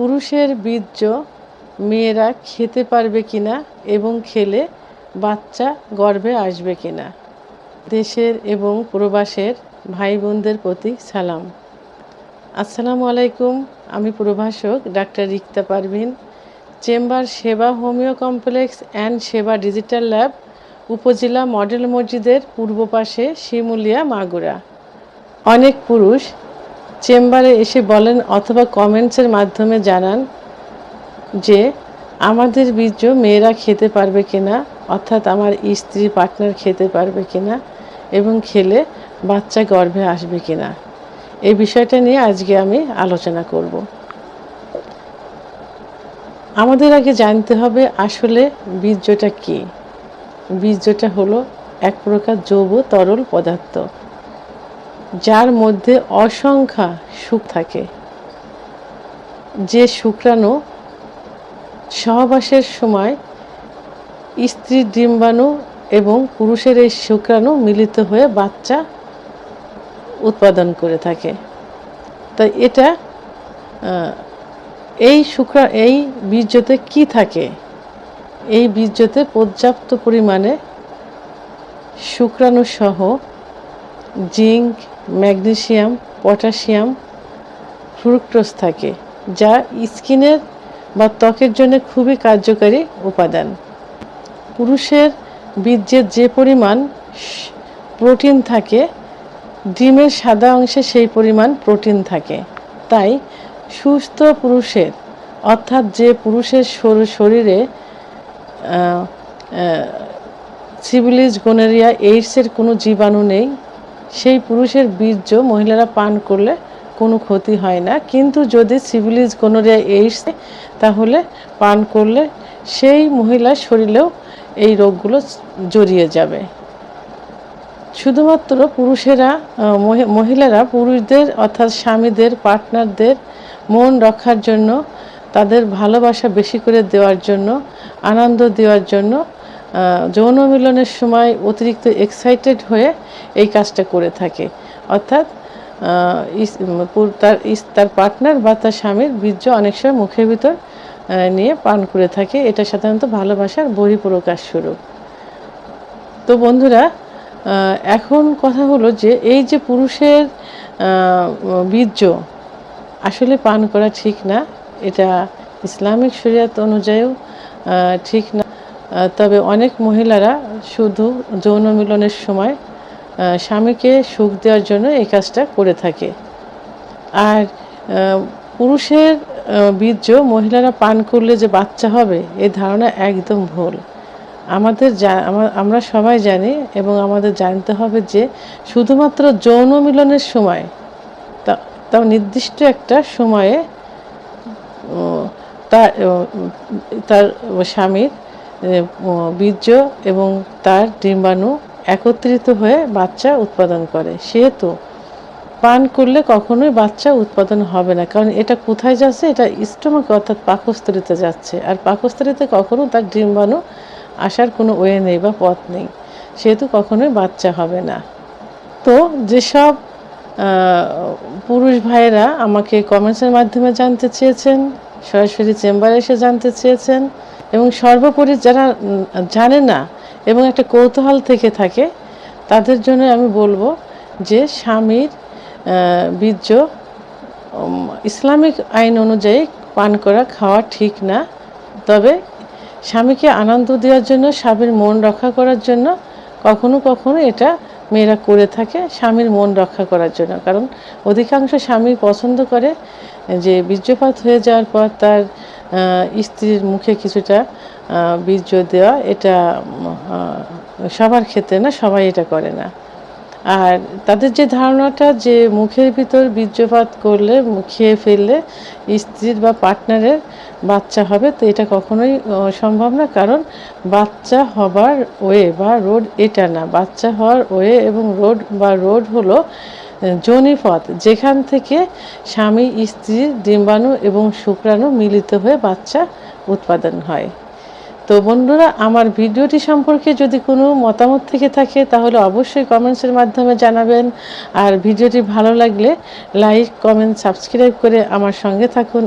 পুরুষের বীর্য মেয়েরা খেতে পারবে কিনা এবং খেলে বাচ্চা গর্ভে আসবে কিনা। দেশের এবং প্রবাসের ভাই বোনদের প্রতি সালাম। আসসালামু আলাইকুম, আমি প্রভাষক doctor Rikta Parvin. Chamber Seba homeo complex and Seba digital lab উপজেলা মডেল মসজিদের পূর্ব পাশে শিমুলিয়া মাগুরা। অনেক পুরুষ চেম্বারে এসে বলেন অথবা কমেন্টসের মাধ্যমে জানান যে, আমাদের বীর্য মেয়েরা খেতে পারবে কিনা, অর্থাৎ আমার স্ত্রী পার্টনার খেতে পারবে কিনা এবং খেলে বাচ্চা গর্ভে আসবে কিনা? এই বিষয়টা নিয়ে আজকে আমি আলোচনা করব। আমাদের আগে জানতে হবে আসলে বীর্যটা কি। বীর্যটা হলো এক প্রকার জৈব তরল পদার্থ। যার মধ্যে অসংখ্যা সুখ থাকে। যে শুক্রাণু সহবাসের সময় স্ত্রীর ডিম্বাণু এবং পুরুষের এই শুক্রাণু মিলিত হয়ে বাচ্চা উৎপাদন করে থাকে। তাই এটা এই শুক্রা, এই বীর্যতে কি থাকে? এই বীর্যতে পর্যাপ্ত পরিমাণে শুক্রাণু সহ জিঙ্ক, ম্যাগনেসিয়াম, পটাশিয়াম, ফ্রুক্টোজ থাকে, যা স্কিনের বা ত্বকের জন্য খুবই কার্যকারী উপাদান। পুরুষের বীর্যের যে পরিমাণ প্রোটিন থাকে, ডিমের সাদা অংশে সেই পরিমাণ প্রোটিন থাকে। তাই সুস্থ পুরুষের, অর্থাৎ যে পুরুষের শর- শরীরে সিভিলিজ গোনেরিয়া, এইডসের কোনো জীবাণু নেই সেই পুরুষের বীর্য মহিলারা পান করলে কোনো ক্ষতি হয় না। কিন্তু যদি সিভিলিজ গোনোরিয়া এইডস তাহলে পান করলে সেই মহিলার শরীরেও এই রোগগুলো জড়িয়ে যাবে। শুধুমাত্র পুরুষেরা মহি- মহিলারা, পুরুষদের অর্থাৎ স্বামীদের, পার্টনারদের মন রক্ষার জন্য, তাদের ভালোবাসা বেশি করে দেওয়ার জন্য, আনন্দ দেওয়ার জন্য যৌন মিলনের সময় অতিরিক্ত এক্সাইটেড হয়ে এই কাজটা করে থাকে। অর্থাৎ তার তার পার্টনার বা তার স্বামীর বীর্য অনেক সময় মুখের ভিতর নিয়ে পান করে থাকে। এটা সাধারণত ভালোবাসার বহিঃপ্রকাশ স্বরূপ। তো বন্ধুরা এখন কথা হলো যে এই যে পুরুষের বীর্য আসলে পান করা ঠিক না, এটা ইসলামিক শরিয়াত অনুযায়ীও ঠিক না। তবে অনেক মহিলারা শুধু যৌন মিলনের সময় স্বামীকে সুখ দেওয়ার জন্য এই কাজটা করে থাকে। আর পুরুষের বীর্য মহিলারা পান করলে যে বাচ্চা হবে এই ধারণা একদম ভুল। আমাদের আমরা সবাই জানি এবং আমাদের জানতে হবে যে শুধুমাত্র যৌন মিলনের সময়, তা- নির্দিষ্ট একটা সময়ে তার তার স্বামীর বীর্য এবং তার ডিম্বাণু একত্রিত হয়ে বাচ্চা উৎপাদন করে। সেহেতু পান করলে কখনোই বাচ্চা উৎপাদন হবে না, কারণ এটা কোথায় যাচ্ছে? এটা স্টোমাক, অর্থাৎ পাকস্থলিতে যাচ্ছে। আর পাকস্থলিতে কখনো তার ডিম্বাণু আসার কোনো ওয়ে নেই বা পথ নেই। সেহেতু কখনোই বাচ্চা হবে না। তো যেসব পুরুষ ভাইয়েরা আমাকে কমেন্টসের মাধ্যমে জানতে চেয়েছেন, সরাসরি চেম্বারে এসে জানতে চেয়েছেন এবং সর্বোপরি যারা জানে না এবং একটা কৌতূহল থেকে থাকে, তাদের জন্য আমি বলব যে স্বামীর বীর্য ইসলামিক আইন অনুযায়ী পান করা, খাওয়া ঠিক না। তবে স্বামীকে আনন্দ দেওয়ার জন্য, স্বামীর মন রক্ষা করার জন্য কখনো কখনো এটা মেয়েরা করে থাকে, স্বামীর মন রক্ষা করার জন্য। কারণ অধিকাংশ স্বামী পছন্দ করে যে বীর্যপাত হয়ে যাওয়ার পর তার স্ত্রীর মুখে কিছুটা বীর্য দেওয়া, এটা সবার ক্ষেত্রে না, সবাই এটা করে না। আর তাদের যে ধারণাটা যে মুখের ভিতর বীর্যপাত করলে, খেয়ে ফেললে স্ত্রীর বা পার্টনারের বাচ্চা হবে, তো এটা কখনোই সম্ভব না। কারণ বাচ্চা হবার ওয়ে বা রোড এটা না। বাচ্চা হওয়ার ওয়ে এবং রোড বা রোড হলো যোনিপথ যেখান থেকে স্বামী, স্ত্রী, ডিম্বাণু এবং শুক্রাণু মিলিত হয়ে বাচ্চা উৎপাদন হয়। তো বন্ধুরা, আমার ভিডিওটি সম্পর্কে যদি কোনো মতামত থেকে থাকে, তাহলে অবশ্যই কমেন্টসের মাধ্যমে জানাবেন। আর ভিডিওটি ভালো লাগলে লাইক, কমেন্ট, সাবস্ক্রাইব করে আমার সঙ্গে থাকুন।